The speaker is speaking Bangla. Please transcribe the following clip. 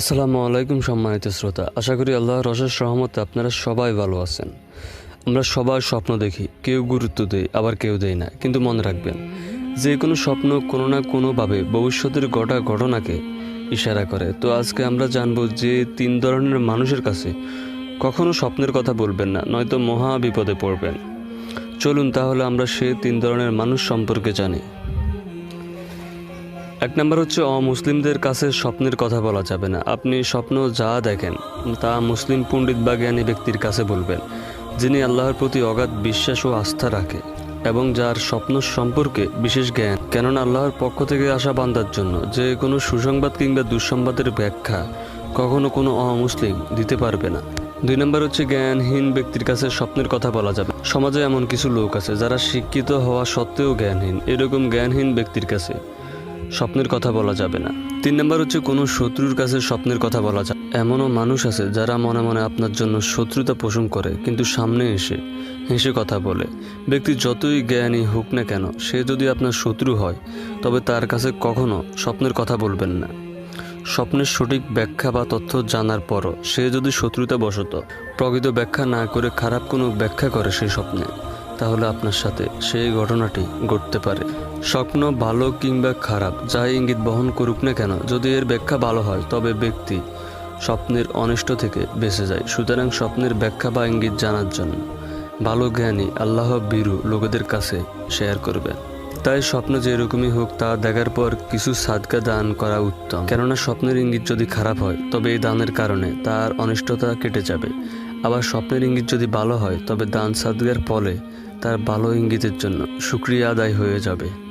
আসসালামু আলাইকুম সম্মানিত শ্রোতা। আশা করি আল্লাহর অশেষ রহমতে আপনারা সবাই ভালো আছেন। আমরা সবার স্বপ্ন দেখি, কেউ গুরুত্ব দেয়, আবার কেউ দেয় না। কিন্তু মনে রাখবেন, যে কোনো স্বপ্ন কোনো না কোনোভাবে ভবিষ্যতের ঘটা ঘটনাকে ইশারা করে। তো আজকে আমরা জানব যে তিন ধরনের মানুষের কাছে কখনো স্বপ্নের কথা বলবেন না, নয়তো মহা বিপদে পড়বেন। চলুন তাহলে আমরা সে তিন ধরনের মানুষ সম্পর্কে জানি। এক নম্বর হচ্ছে অমুসলিমদের কাছে স্বপ্নের কথা বলা যাবে না। আপনি স্বপ্ন যা দেখেন, তা মুসলিম পণ্ডিত বা জ্ঞানী ব্যক্তির কাছে বলবেন, যিনি আল্লাহর প্রতি অগাধ বিশ্বাস ও আস্থা রাখে এবং যার স্বপ্ন সম্পর্কে বিশেষ জ্ঞান। কেননা আল্লাহর পক্ষ থেকে আসা বান্দার জন্য যে কোনো সুসংবাদ কিংবা দুঃসংবাদের ব্যাখ্যা কখনো কোনো অমুসলিম দিতে পারবে না। দুই নম্বর হচ্ছে জ্ঞানহীন ব্যক্তির কাছে স্বপ্নের কথা বলা যাবে সমাজে এমন কিছু লোক আছে যারা শিক্ষিত হওয়া সত্ত্বেও জ্ঞানহীন। এরকম জ্ঞানহীন ব্যক্তির কাছে স্বপ্নের কথা বলা যাবে না। তিন নম্বর হচ্ছে কোনো শত্রুর কাছে স্বপ্নের কথা বলা যায়। এমনও মানুষ আছে যারা মনে মনে আপনার জন্য শত্রুতা পোষণ করে, কিন্তু সামনে এসে হেসে কথা বলে। ব্যক্তি যতই জ্ঞানী হোক না কেন, সে যদি আপনার শত্রু হয়, তবে তার কাছে কখনো স্বপ্নের কথা বলবেন না। স্বপ্নের সঠিক ব্যাখ্যা বা তথ্য জানার পরও সে যদি শত্রুতা বশত প্রকৃত ব্যাখ্যা না করে খারাপ কোনো ব্যাখ্যা করে সেই স্বপ্নে তাহলে আপনার সাথে সেই ঘটনাটি ঘটতে পারে। স্বপ্ন ভালো কিংবা খারাপ, যাই ইঙ্গিত বহন করুক না কেন, যদি এর ব্যাখ্যা ভালো হয়, তবে ব্যক্তি স্বপ্নের অনিষ্ট থেকে বেঁচে যায়। সুতরাং স্বপ্নের ব্যাখ্যা বা ইঙ্গিত জানার জন্য ভালো জ্ঞানী আল্লাহ বীরু লোকেদের কাছে শেয়ার করবেন। তাই স্বপ্ন যেরকমই হোক, তা দেখার পর কিছু সাদকা দান করা উত্তম। কেননা স্বপ্নের ইঙ্গিত যদি খারাপ হয়, তবে এই দানের কারণে তার অনিষ্টতা কেটে যাবে। আবার স্বপ্নের ইঙ্গিত যদি ভালো হয়, তবে দান সাদগার ফলে তার ভালো ইঙ্গিতের জন্য সুক্রিয়া আদায় হয়ে যাবে।